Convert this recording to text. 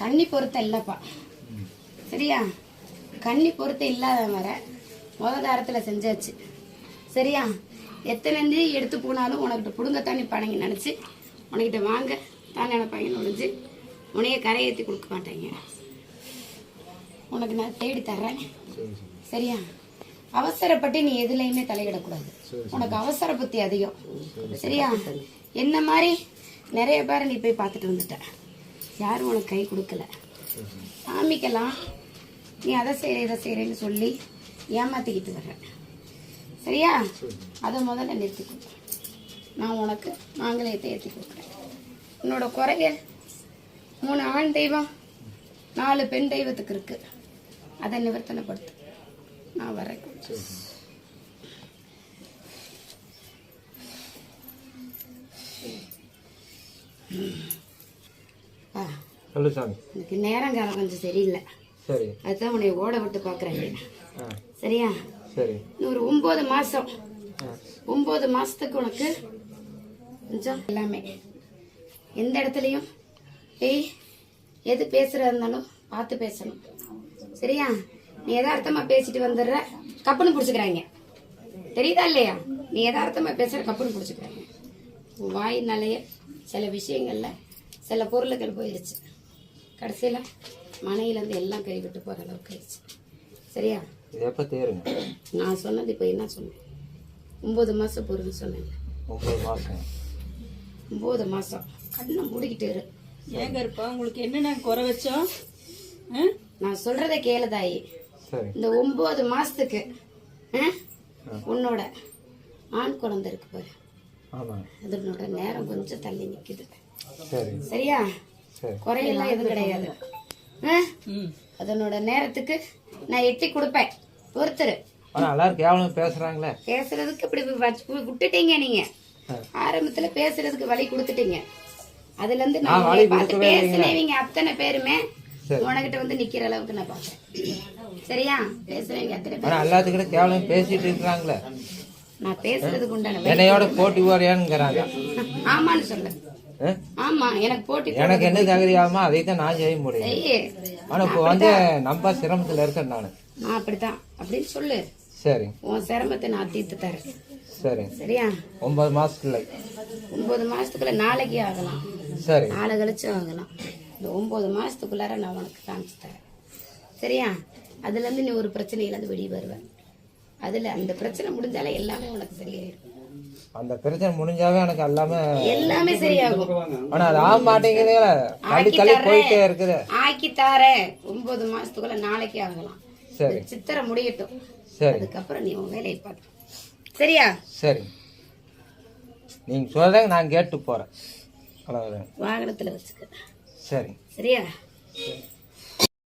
கன்னி பொருத்தம் இல்லைப்பா. சரியா? கன்னி பொருத்தம் இல்லாத வர முத தாரத்தில் செஞ்சாச்சு. சரியா? எத்தனை இருந்து எடுத்து போனாலும் உனக்கிட்ட பிடுங்கத்தான் நிற்பானுங்க நினச்சி உனக்கிட்ட வாங்க. தான் நினைப்பாங்கன்னு ஒழிஞ்சு உனைய கரையேற்றி கொடுக்க மாட்டாங்க. உனக்கு நான் தேடி தர்றேன். சரியா? அவசரப்பட்டு நீ எதுலையுமே தலையிடக்கூடாது. உனக்கு அவசர புத்தி அதிகம். சரியா? என்ன மாதிரி? நிறைய பேரை நீ போய் பார்த்துட்டு வந்துட்ட. யாரும் உனக்கு கை கொடுக்கல. சாமிக்கெல்லாம் நீ அதை செய்கிற இதை செய்கிறேன்னு சொல்லி ஏமாற்றிக்கிட்டு வர்ற. சரியா? அதை முதல்ல நிறுத்திக்கோ நான் உனக்கு மாங்கல்யத்தை ஏற்றி கொடுக்குறேன். உன்னோட குறைய மூணு ஆண் தெய்வம் நாலு பெண் தெய்வத்துக்கு இருக்கு. அதை நிவர்த்தனைப்படுத்து. நான் வரேன் ஆ சொல்லு சாமி. எனக்கு நேரங்காலம் கொஞ்சம் சரியில்லை. சரி. அதுதான் உன்னை ஓட விட்டு பார்க்குறேன். சரியா? சரி. ஒரு ஒம்பது மாதம் ஒம்பது மாதத்துக்கு உனக்கு கொஞ்சம் எல்லாமே. எந்த இடத்துலையும் ஏய் எது பேசுகிறதா இருந்தாலும் பார்த்து பேசணும். சரியா? நீ எதார்த்தமாக பேசிட்டு வந்துடுற கப்புன்னு பிடிச்சிக்கிறாங்க. தெரியுதா இல்லையா? நீ எதார்த்தமாக பேசுகிற கப்புன்னு பிடிச்சிக்கிறாங்க. வாயினாலேயே சில விஷயங்கள்ல சில பொருளுகள் போயிடுச்சு. கடைசியில் மனையிலேருந்து எல்லாம் கைவிட்டு போகிற அளவுக்கு ஆயிடுச்சு. சரியா? எப்போ தேருங்க? நான் சொன்னது இப்போ என்ன சொன்னேன்? ஒம்பது மாதம் பொருள்னு சொன்னேன். ஒம்பது மாதம் ஒம்பது மாதம் கண்ணை மூடிக்கிட்டு இரு. ஏங்க இருப்பா? உங்களுக்கு என்ன நாங்கள் குறை வச்சோம்? நான் சொல்றதை கேளு தாயி. சரி. இந்த ஒம்பது மாசத்துக்கு ஆ? உன்னோட ஆண் குழந்தை இருக்கு பாரு. அதனோட நேரம் கொஞ்சம் தள்ளி நிக்குது. சரி. சரியா? சரி குறையெல்லாம் எதுவும் கிடையாது. அதனோட நேரத்துக்கு நான் எட்டி கொடுப்பேன். பொறுத்துரு ஆனால் எல்லாரும் கேவலம் பேசுகிறாங்களே பேசுறதுக்கு இப்படி விட்டுட்டீங்க நீங்க. ஆரம்பத்துல பேசுறதுக்கு வழி கொடுத்துட்டீங்க. அதுல இருந்து நான் பார்த்து பேசுனவங்க அத்தனை பேருமே சரி. உனக்கிட்ட வந்து நிக்கிற அளவுக்கு நான் பார்த்தேன் சரியா? பேசுறவங்க அத்தனை பேர் எல்லாத்துக்கிட்ட கேவலம் பேசிட்டு இருக்கிறாங்களே. நான் பேசுறதுக்கு உண்டான என்னையோட போட்டி போறியானுங்கிறாங்க ஆமான்னு சொல்லு? ஆமா எனக்கு போட்டி போட- எனக்கு என்ன தகுதி ஆகுமோ அதை தான் நான் செய்ய முடியும். ஆனால் இப்போ வந்து நம்ம சிரமத்தில் இருக்கேன் நான். நான் அப்படித்தான். அப்படின்னு சொல்லு. சரி. உன் சிரமத்தை நான் தீர்த்து தரேன். சரி. சரியா? ஒன்பது மாசத்துல ஒன்பது மாசத்துக்குள்ள நாளைக்கே ஆகலாம். சரி. நாளை கழிச்சு ஆகலாம். இந்த ஒன்பது மாசத்துக்குள்ளார நான் உனக்கு காமிச்சு தரேன். சரியா? அதுல இருந்து நீ ஒரு பிரச்சனையில இருந்து வெளியே வருவ. அதுல அந்த பிரச்சனை முடிஞ்சாலே எல்லாமே உனக்கு சரியாயிடும் அந்த பிரச்சனை முடிஞ்சாவே எனக்கு எல்லாமே எல்லாமே சரியாகும். ஆனா அது ஆக மாட்டேங்குது தள்ளி தள்ளி போயிட்டே இருக்குது. ஆக்கி தாரேன். ஒன்பது மாசத்துக்குள்ள நாளைக்கே ஆகலாம். சரி. சித்திரை முடியட்டும். சரி. அதுக்கப்புறம் நீ உன் வேலையை பார்த்து சரியா? சரி. நீங்க சொல்றத நான் கேட்டு போறேன். அவ்வளவுதான். வாகனத்துல வச்சுக்க. சரி. சரியா? சரி.